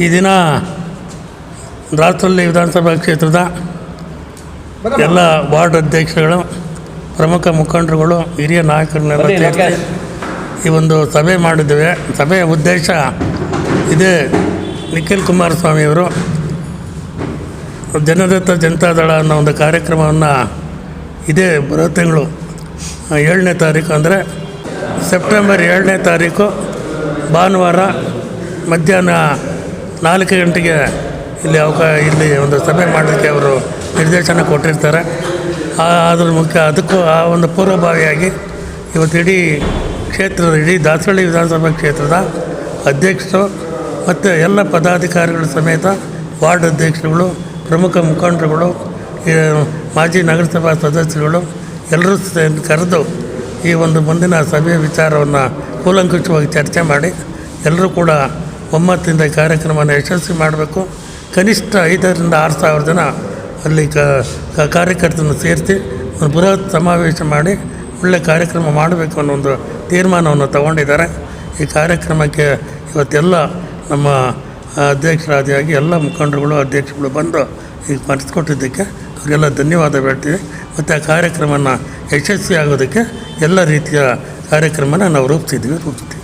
ಈ ದಿನ ರಾತ್ರಲ್ಲಿ ವಿಧಾನಸಭಾ ಕ್ಷೇತ್ರದ ಎಲ್ಲ ವಾರ್ಡ್ ಅಧ್ಯಕ್ಷರುಗಳು ಪ್ರಮುಖ ಮುಖಂಡರುಗಳು ಹಿರಿಯ ನಾಯಕರನ್ನೆಲ್ಲ ಸೇರಿಸಿ ಈ ಒಂದು ಸಭೆ ಮಾಡಿದ್ದೇವೆ. ಸಭೆಯ ಉದ್ದೇಶ ಇದೇ ನಿಖಿಲ್ ಕುಮಾರಸ್ವಾಮಿಯವರು ಜನದತ್ತ ಜನತಾದಳ ಅನ್ನೋ ಒಂದು ಕಾರ್ಯಕ್ರಮವನ್ನು ಇದೇ ಬರೋ ತಿಂಗಳು ಏಳನೇ ತಾರೀಕು ಅಂದರೆ ಸೆಪ್ಟೆಂಬರ್ ಏಳನೇ ತಾರೀಕು ಭಾನುವಾರ ಮಧ್ಯಾಹ್ನ ನಾಲ್ಕು ಗಂಟೆಗೆ ಇಲ್ಲಿ ಅವಕ ಇಲ್ಲಿ ಒಂದು ಸಭೆ ಮಾಡಲಿಕ್ಕೆ ಅವರು ನಿರ್ದೇಶನ ಕೊಟ್ಟಿರ್ತಾರೆ. ಅದ್ರ ಮುಖ್ಯ ಅದಕ್ಕೂ ಆ ಒಂದು ಪೂರ್ವಭಾವಿಯಾಗಿ ಇವತ್ತು ಇಡೀ ಕ್ಷೇತ್ರದ, ಇಡೀ ವಿಧಾನಸಭಾ ಕ್ಷೇತ್ರದ ಅಧ್ಯಕ್ಷರು ಮತ್ತು ಎಲ್ಲ ಪದಾಧಿಕಾರಿಗಳ ಸಮೇತ ವಾರ್ಡ್ ಅಧ್ಯಕ್ಷರುಗಳು, ಪ್ರಮುಖ ಮುಖಂಡರುಗಳು ಮಾಜಿ ನಗರಸಭಾ ಸದಸ್ಯರುಗಳು ಎಲ್ಲರೂ ಕರೆದು ಈ ಒಂದು ಮುಂದಿನ ಸಭೆಯ ವಿಚಾರವನ್ನು ಕೂಲಂಕುಷವಾಗಿ ಚರ್ಚೆ ಮಾಡಿ ಎಲ್ಲರೂ ಕೂಡ ಒಮ್ಮತ್ತಿಂದ ಕಾರ್ಯಕ್ರಮವನ್ನು ಯಶಸ್ವಿ ಮಾಡಬೇಕು. ಕನಿಷ್ಠ ಐದರಿಂದ ಆರು ಸಾವಿರ ಜನ ಅಲ್ಲಿ ಕಾರ್ಯಕರ್ತರನ್ನು ಸೇರಿಸಿ ಒಂದು ಬೃಹತ್ ಸಮಾವೇಶ ಮಾಡಿ ಒಳ್ಳೆಯ ಕಾರ್ಯಕ್ರಮ ಮಾಡಬೇಕು ಅನ್ನೋ ಒಂದು ತೀರ್ಮಾನವನ್ನು ತಗೊಂಡಿದ್ದಾರೆ. ಈ ಕಾರ್ಯಕ್ರಮಕ್ಕೆ ಇವತ್ತೆಲ್ಲ ನಮ್ಮ ಅಧ್ಯಕ್ಷರಾದಿಯಾಗಿ ಎಲ್ಲ ಮುಖಂಡರುಗಳು, ಅಧ್ಯಕ್ಷರುಗಳು ಬಂದು ಈಗ ಮರೆಸ್ಕೊಟ್ಟಿದ್ದಕ್ಕೆ ಅವರಿಗೆಲ್ಲ ಧನ್ಯವಾದ ಹೇಳ್ತೀವಿ. ಮತ್ತು ಆ ಕಾರ್ಯಕ್ರಮನ ಯಶಸ್ವಿ ಆಗೋದಕ್ಕೆ ಎಲ್ಲ ರೀತಿಯ ಕಾರ್ಯಕ್ರಮನ ನಾವು ರೂಪಿಸಿದ್ದೀವಿ ರೂಪಿಸ್ತೀವಿ